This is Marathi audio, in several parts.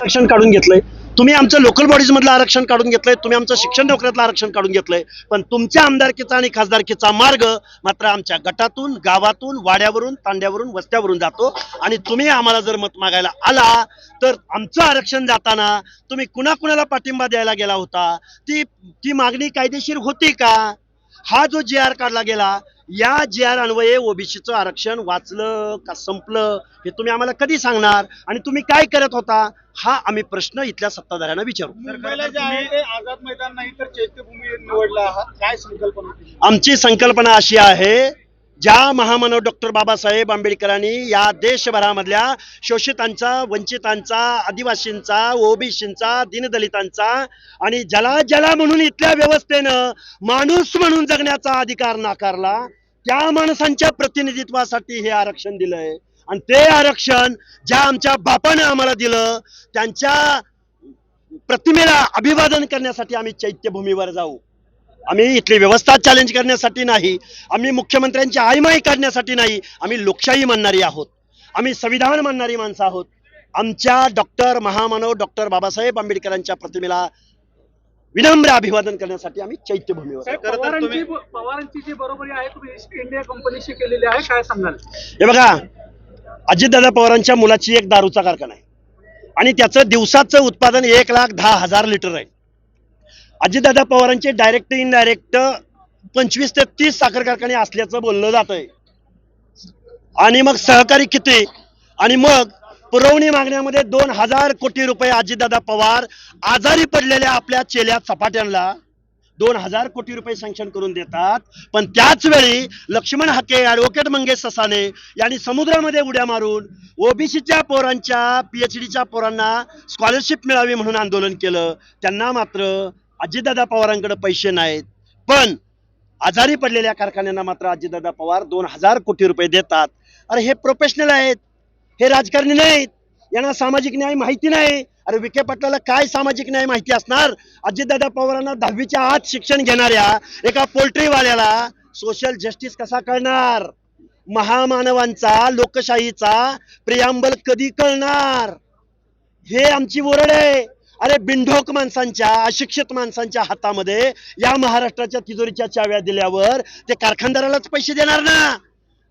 आरक्षण काढून घेतलंय. तुम्ही आमचं लोकल बॉडीज मधलं आरक्षण काढून घेतलंय. तुम्ही आमचं शिक्षण नोकऱ्यातलं आरक्षण काढून घेतलंय. पण तुमच्या आमदारकीचा आणि खासदारकीचा मार्ग मात्र आमच्या गटातून गावातून वाड्यावरून तांड्यावरून वस्त्यावरून जातो. आणि तुम्ही आम्हाला जर मत मागायला आला तर आमचं आरक्षण जाताना तुम्ही कुणा कुणाला पाठिंबा द्यायला गेला होता? ती ती मागणी कायदेशीर होती का? हा जो जे आर काढला गेला या जे आर अन्वये ओबीसीचं आरक्षण वाचलं का संपलं हे तुम्ही आम्हाला कधी सांगणार आणि तुम्ही काय करत होता हा आम्ही प्रश्न इथल्या सत्ताधाऱ्यांना विचारू. आझाद मैदान नाही तर चैत्यभूमी निवडला काय संकल्पना आमची संकल्पना अशी आहे ज्या महामानव डॉक्टर बाबासाहेब आंबेडकरांनी या देशभरामधल्या शोषितांचा वंचितांचा आदिवासींचा ओबीसींचा दीनदलितांचा आणि ज्याला ज्याला म्हणून इथल्या व्यवस्थेनं माणूस म्हणून जगण्याचा अधिकार नाकारला त्या माणसांच्या प्रतिनिधित्वासाठी हे आरक्षण दिलंय. आणि ते आरक्षण ज्या आमच्या बापानं आम्हाला दिलं त्यांच्या प्रतिमेला अभिवादन करण्यासाठी आम्ही चैत्यभूमीवर जाऊ. आम्ही इथली व्यवस्था चॅलेंज करण्यासाठी नाही आम्ही मुख्यमंत्र्यांची आयमाई काढण्यासाठी नाही आम्ही लोकशाही मानणारी आहोत. आम्ही संविधान मानणारी माणसं आहोत. आमच्या डॉक्टर महामानव डॉक्टर बाबासाहेब आंबेडकरांच्या प्रतिमेला विनम्र अभिवादन करण्यासाठी आम्ही चैत्यभूमीवर. पवारांची पवारांची जी बरोबरी आहे तुम्ही इंडिया कंपनीशी केलेली आहे काय सांगाल? हे बघा अजितदादा पवारांच्या मुलाची एक दारूचा कारखाना आहे. आणि त्याचं दिवसाचं उत्पादन एक लाख दहा हजार लिटर आहे. अजितदादा पवारांचे डायरेक्ट इनडायरेक्ट पंचवीस ते तीस साखर कारखाने असल्याचं बोललं जात आहे आणि मग सहकारी किती? आणि मग पुरवणी मागण्यामध्ये दोन हजार कोटी रुपये अजितदादा पवार आजारी पडलेल्या आपल्या चेल्या चपाट्यांना दोन हजार कोटी रुपये सँक्शन करून देतात. पण त्याच वेळी लक्ष्मण हाके ॲडव्होकेट मंगेश ससाने यांनी समुद्रामध्ये उड्या मारून ओबीसीच्या पोरांच्या पीएचडीच्या पोरांना स्कॉलरशिप मिळावी म्हणून आंदोलन केलं. त्यांना मात्र अजितदादा पवारांकडे पैसे नाहीत. पण आजारी पडलेल्या कारखान्यांना मात्र अजितदादा पवार दोन हजार कोटी रुपये देतात. अरे हे प्रोफेशनल आहेत. हे राजकारणी नाहीत. यांना सामाजिक न्याय माहिती नाही. अरे विखे पाटलाला काय सामाजिक न्याय माहिती असणार? अजितदादा पवारांना दहावीच्या आत शिक्षण घेणाऱ्या एका पोल्ट्रीवाल्याला सोशल जस्टिस कसा कळणार? महामानवांचा लोकशाहीचा प्रियांबल कधी कळणार? हे आमची ओरड आहे. अरे बिंढोक माणसांच्या अशिक्षित माणसांच्या हातामध्ये या महाराष्ट्राच्या तिजोरीच्या चाव्या दिल्यावर ते कारखानदारालाच पैसे देणार ना.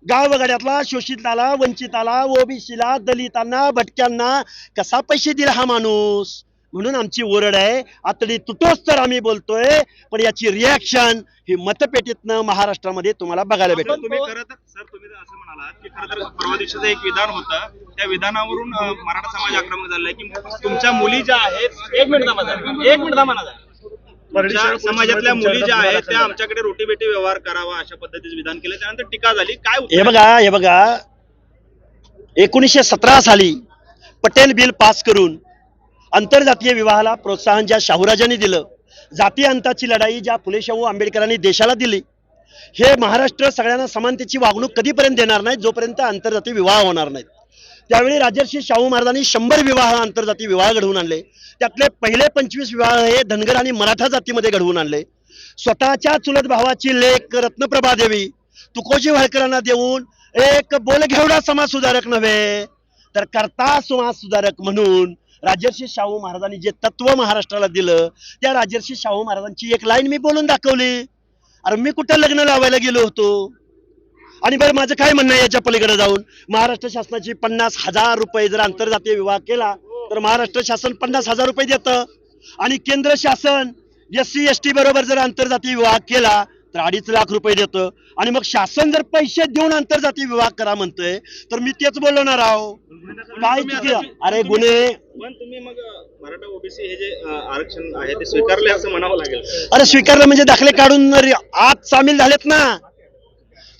गावगाड्यातला शोषिताला वंचिताला ओबीसीला दलितांना भटक्यांना कसा पैसे दिला हा माणूस? म्हणून आमची ओरड आहे. आतडी तुटोच तर आम्ही बोलतोय पण याची रिॲक्शन ही मतपेटीतनं महाराष्ट्रामध्ये तुम्हाला बघायला भेटेल. तुम्ही खरं तर सर तुम्ही तर असं म्हणालात की खरं तर परवा दिवशीचं एक विधान होतं. त्या विधानावरून अं, मराठा समाज आक्रमक झालाय की तुमच्या मुली ज्या आहेत एक मिनिट थांबा जरा. एक मिनिट थांबा ना जरा. तुमच्या समाजातल्या मुली ज्या आहेत त्या आमच्याकडे रोटी बेटी व्यवहार करावा अशा पद्धतीचं विधान केलं. त्यानंतर टीका झाली. काय उत्तर हे बघा हे बघा. एकोणीसशे सतरा साली पटेल बिल पास करून आंतरजातीय विवाहाला प्रोत्साहन ज्या शाहूराजांनी दिलं जाती अंताची लढाई ज्या फुले शाहू आंबेडकरांनी देशाला दिली हे महाराष्ट्र सगळ्यांना समानतेची वागणूक कधीपर्यंत देणार नाही जोपर्यंत आंतरजातीय विवाह होणार नाहीत. त्यावेळी राजर्षी शाहू महाराजांनी शंभर विवाह आंतरजातीय विवाह घडवून आणले. त्यातले पहिले पंचवीस विवाह हे धनगर आणि मराठा जातीमध्ये घडवून आणले. स्वतःच्या चुलत भावाची लेख रत्नप्रभा देवी तुकोजी वाळकरांना देऊन एक बोलघेवडा समाज सुधारक नव्हे तर करता समाज सुधारक म्हणून राजर्षी शाहू महाराजांनी जे तत्व महाराष्ट्राला दिलं त्या राजर्षी शाहू महाराजांची एक लाईन मी बोलून दाखवली. अरे मी कुठं लग्न लावायला गेलो होतो? आणि बरं माझं काय म्हणणं आहे याच्या पलीकडे जाऊन? महाराष्ट्र शासनाची पन्नास हजार रुपये जर आंतरजातीय विवाह केला तर महाराष्ट्र शासन पन्नास हजार रुपये देतं. आणि केंद्र शासन एस सी एस टी बरोबर जर आंतरजातीय विवाह केला तर अडीच लाख रुपये देतं. आणि मग शासन जर पैसे देऊन आंतरजातीय विवाह करा म्हणतोय तर मी तेच बोललो ना राव. काय चुकी अरे गुन्हे पण तुम्ही मग मराठा ओबीसी हे जे आरक्षण आहे ते स्वीकारले असं म्हणावं लागेल. अरे स्वीकारलं म्हणजे दाखले काढून आत सामील झालेत ना.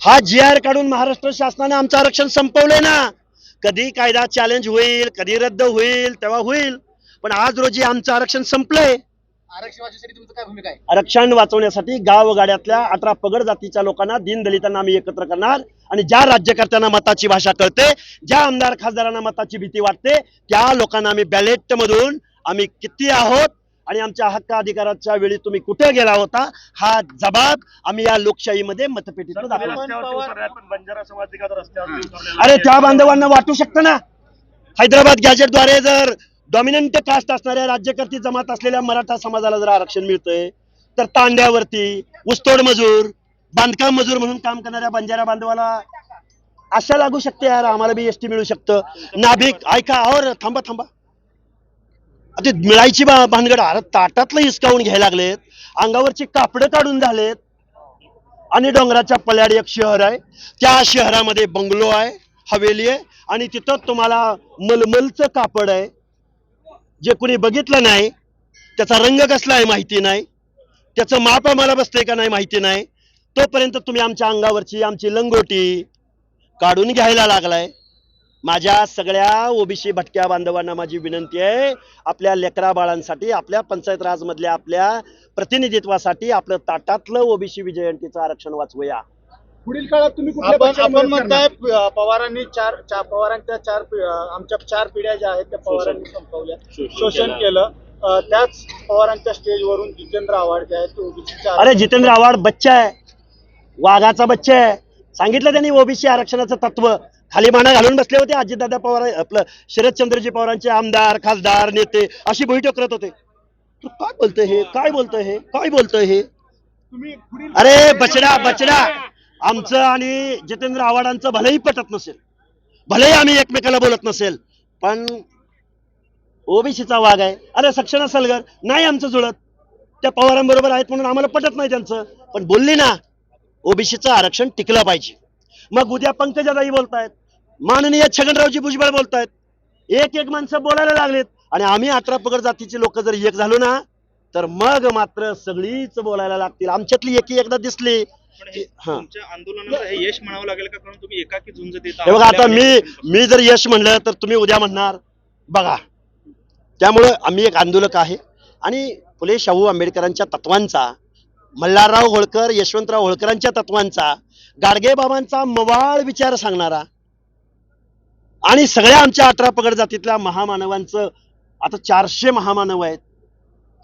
हा जी आर काढून महाराष्ट्र शासनाने आमचं आरक्षण संपवलंय ना. कधी कायदा चॅलेंज होईल कधी रद्द होईल तेव्हा होईल. पण आज रोजी आमचं आरक्षण संपलंय. आरक्षणासाठी तुमचं काय भूमिका आहे? आरक्षण वाचवण्यासाठी गावगाड्यातल्या अठरा पगड जातीच्या लोकांना दीनदलितांना आम्ही एकत्र करणार आणि ज्या राज्यकर्त्यांना मताची भाषा कळते ज्या आमदार खासदारांना मताची भीती वाटते त्या लोकांना आम्ही बॅलेट मधून आम्ही किती आहोत आणि आमच्या हक्क अधिकाराच्या वेळी तुम्ही कुठे गेला होता हा जबाब आम्ही या लोकशाहीमध्ये मतपेटीतून रस्त्यावर अरे त्या बांधवांना वाटू शकतं ना? हैदराबाद गॅजेटद्वारे जर डॉमिनंट कास्ट असणाऱ्या राज्यकर्ती जमात असलेल्या मराठा समाजाला जर आरक्षण मिळतंय तर तांड्यावरती ऊसतोड मजूर बांधकाम मजूर म्हणून काम करणाऱ्या बंजारा बांधवाला आशा लागू शकते यार आम्हाला बी एसटी मिळू शकतं. नाभिक ऐका और थांबा थांबा. आता मिळायची बा भानगड अरे ताटातलं हिसकावून घ्यायला लागलेत. अंगावरची कापडं काढून झालेत. आणि डोंगराच्या पल्याड एक शहर आहे. त्या शहरामध्ये बंगलो आहे हवेली आहे. आणि तिथं तुम्हाला मलमलचं कापड आहे. जे कुणी बघितलं नाही त्याचा रंग कसला आहे माहिती नाही त्याचं माप आम्हाला बसतंय का नाही माहिती नाही. तोपर्यंत तुम्ही आमच्या अंगावरची आमची लंगोटी काढून घ्यायला लागलाय. माझ्या सगळ्या ओबीसी भटक्या बांधवांना माझी विनंती आहे आपल्या लेकरा बाळांसाठी आपल्या पंचायत राजमधल्या आपल्या प्रतिनिधित्वासाठी आपलं ताटातलं ओबीसी विजयंतीचं आरक्षण वाचवूया. पुढील काळात तुम्ही आपण आपण म्हणताय प- पवारांनी चार चार पवारांच्या चार पि- आमच्या चार पिढ्या ज्या आहेत त्या पवारांनी संपवल्या शोषण केलं. अ, त्याच पवारांच्या स्टेजवरून जितेंद्र आव्हाड जे आहेत ते ओबीसीच्या अरे जितेंद्र आव्हाड बच्चा आहे. वाघाचा बच्चा आहे. सांगितलं त्यांनी ओबीसी आरक्षणाचं तत्व. खाली माना घालून बसले होते अजितदादा पवार आपलं शरदचंद्रजी पवारांचे आमदार खासदार नेते अशी बैठक करत होते. तू काय बोलतोय हे? काय बोलतोय हे? काय बोलतोय हे? तुम्ही पुढील अरे बचडा बचडा. आमचं आणि जितेंद्र आव्हाडांचं भलेही पटत नसेल भलेही आम्ही एकमेकाला बोलत नसेल पण ओबीसीचा वाघ आहे. अरे सक्षण असेल नाही आमचं जुळत. त्या पवारांबरोबर आहेत म्हणून आम्हाला पटत नाही त्यांचं. पण बोलली ना ओबीसीचं आरक्षण टिकलं पाहिजे. मग उद्या पंकजाताई बोलतायत माननीय छगनरावजी भुजबळ बोलतायत. एक एक माणसं बोलायला लागलेत. आणि आम्ही अठरा पगड जातीचे लोक जर एक झालो ना तर मग मात्र सगळीच बोलायला लागतील. आमच्यातली एकी एकदा दिसली. हे हा. तुमच्या आंदोलनाचं हे यश म्हणावं लागेल का? कारण तुम्ही एकाकी झुंज देता हे बघा आता मी मी जर यश म्हणलं तर तुम्ही उद्या म्हणणार बघा. त्यामुळं आम्ही एक आंदोलक आहे. आणि फुले शाहू आंबेडकरांच्या तत्वांचा मल्हारराव होळकर यशवंतराव होळकरांच्या तत्वांचा गाडगे बाबांचा मवाळ विचार सांगणारा आणि सगळ्या आमच्या अठरा पगड जातीतल्या महामानवांचं आता चारशे महामानव आहेत.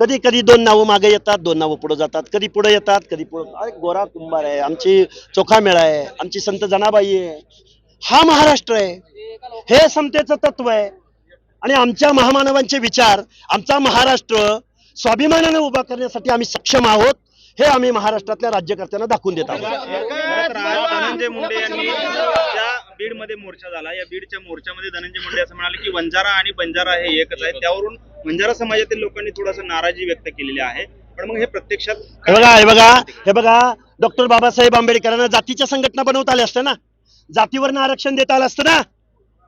कधी कधी दोन नावं मागे येतात दोन नावं पुढे जातात. कधी पुढे येतात कधी पुढे अरे गोरा कुंभार आहे आमची चोखामेळा आहे आमची संत जनाबाई आहे. हा महाराष्ट्र आहे. हे समतेचं तत्व आहे. आणि आमच्या महामानवांचे विचार आमचा महाराष्ट्र स्वाभिमानाने उभा करण्यासाठी आम्ही सक्षम आहोत हे आम्ही महाराष्ट्रातल्या राज्यकर्त्यांना दाखवून देत आहोत. धनंजय मुंडे यांनी बीडमध्ये मोर्चा झाला. या बीडच्या मोर्चामध्ये धनंजय मुंडे असं म्हणाले की वंजारा आणि बंजारा हे एकच आहे. त्यावरून बंजारा समाजातील लोकांनी थोडासा नाराजी व्यक्त केलेली आहे. पण मग हे प्रत्यक्षात हे बघा हे बघा हे बघा डॉक्टर बाबासाहेब आंबेडकरांना जातीच्या संघटना बनवता आल्या असत्या ना? जातीवरनं आरक्षण देता आलं असतं ना?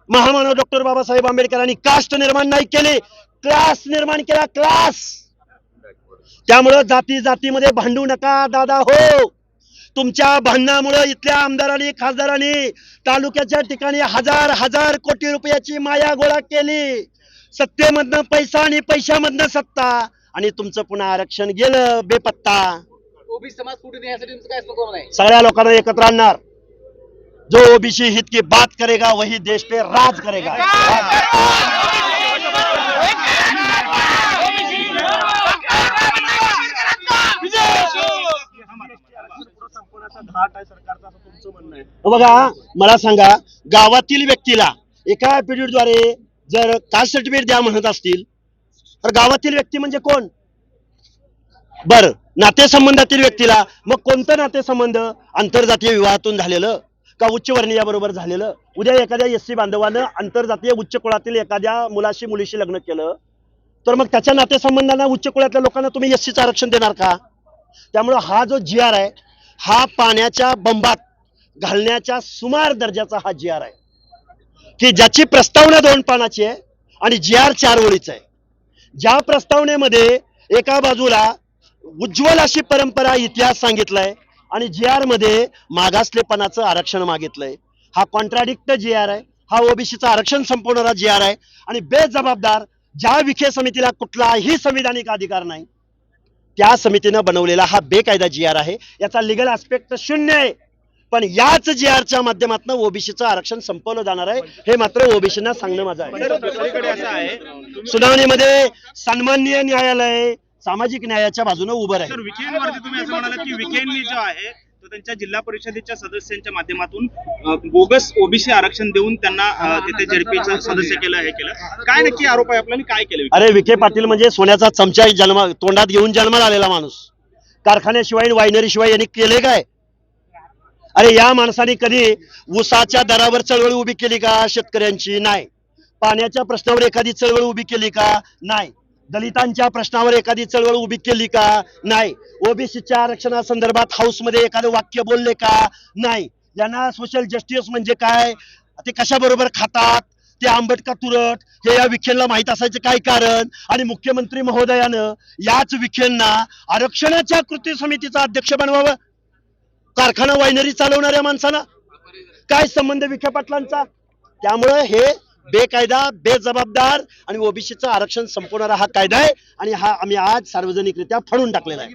महामानव डॉक्टर बाबासाहेब आंबेडकरांनी कास्ट निर्माण नाही केले. क्लास निर्माण केला क्लास. त्यामुळं जाती जातीमध्ये भांडू नका दादा हो. तुमच्या भांडणामुळे इथल्या आमदारांनी खासदारांनी तालुक्याच्या ठिकाणी हजार हजार कोटी रुपयाची माया गोळा केली. सत्तेमधनं पैसा आणि पैशामधनं सत्ता आणि तुमचं पुन्हा आरक्षण गेलं बेपत्ता. ओबीसी समाज फुटून यासाठी तुमचं काय सुखम नाही? सगळ्या लोकांना एकत्र आणणार. जो ओबीसी हित की बात करेगा वही देश पे राज करेगा! हो बघा मला सांगा गावातील व्यक्तीला एका द्वारे जर कास्ट सर्टिफिकेट द्या म्हणत असतील तर गावातील व्यक्ती म्हणजे कोण? बर नातेसंबंधातील व्यक्तीला. मग कोणतं नातेसंबंध? आंतरजातीय विवाहातून झालेलं का उच्च वर्णीयाबरोबर झालेलं? उद्या एखाद्या एस सी बांधवानं आंतरजातीय उच्च कुळातील एखाद्या मुलाशी मुलीशी लग्न केलं तर मग त्याच्या नातेसंबंधांना उच्च कुळातल्या लोकांना तुम्ही एस सीचं आरक्षण देणार का? त्यामुळं हा जो जी आर आहे हा पाण्याच्या बंबात घालण्याच्या सुमार दर्जाचा हा जी आर आहे. की ज्याची प्रस्तावना दोन पानाची आहे आणि जी आर चार ओळीचा आहे. ज्या प्रस्तावनेमध्ये एका बाजूला उज्ज्वल अशी परंपरा इतिहास सांगितलाय आणि जी आरमध्ये मागासलेपणाचं आरक्षण मागितलंय. हा कॉन्ट्राडिक्ट जी आर आहे. हा ओबीसीचा आरक्षण संपवणारा जी आर आहे. आणि बेजबाबदार ज्या विखे समितीला कुठलाही संविधानिक अधिकार नाही त्या समितीनं बनवलेला हा बेकायदा जी आर आहे. याचा लिगल आस्पेक्ट शून्य आहे. पण याच जी आरच्या माध्यमातून ओबीसीचं आरक्षण संपवलं जाणार आहे. हे मात्र ओबीसीना सांगणं माझं आहे. सुनावणीमध्ये सन्माननीय न्यायालय सामाजिक न्यायाच्या बाजूने उभं राहील. विखेंवरती तुम्ही असं म्हणालात की विखेंनी जो आहे तो त्यांच्या जिल्हा परिषदेच्या सदस्यांच्या माध्यमातून बोगस ओबीसी आरक्षण देऊन त्यांना तिथे झेडपीचं सदस्य केलं हे केलं. काय नक्की आरोप आहे आपल्याला काय केलं अरे विखे पाटील म्हणजे सोन्याचा चमचा जन्म तोंडात घेऊन जन्माला आलेला माणूस. कारखान्याशिवाय वायनरी शिवाय यांनी केले काय? अरे या माणसाने कधी ऊसाच्या दरावर चळवळ उभी केली का? शेतकऱ्यांची नाही. पाण्याच्या प्रश्नावर एखादी चळवळ उभी केली का? नाही. दलितांच्या प्रश्नावर एखादी चळवळ उभी केली का? नाही. ओबीसीच्या आरक्षणासंदर्भात हाऊसमध्ये एखादं वाक्य बोलले का? नाही. यांना सोशल जस्टिस म्हणजे काय? ते कशाबरोबर खातात? ते आंबट का तुरट? हे या विखेंना माहीत असायचं काय कारण? आणि मुख्यमंत्री महोदयानं याच विखेंना आरक्षणाच्या कृती समितीचा अध्यक्ष बनवावं कारखाना वायनरी चालवणाऱ्या माणसाला काय संबंध विखे पाटलांचा? त्यामुळं हे बेकायदा बेजबाबदार आणि ओबीसीचं आरक्षण संपवणारा हा कायदा आहे आणि हा आम्ही आज सार्वजनिकरित्या फडून टाकलेला आहे.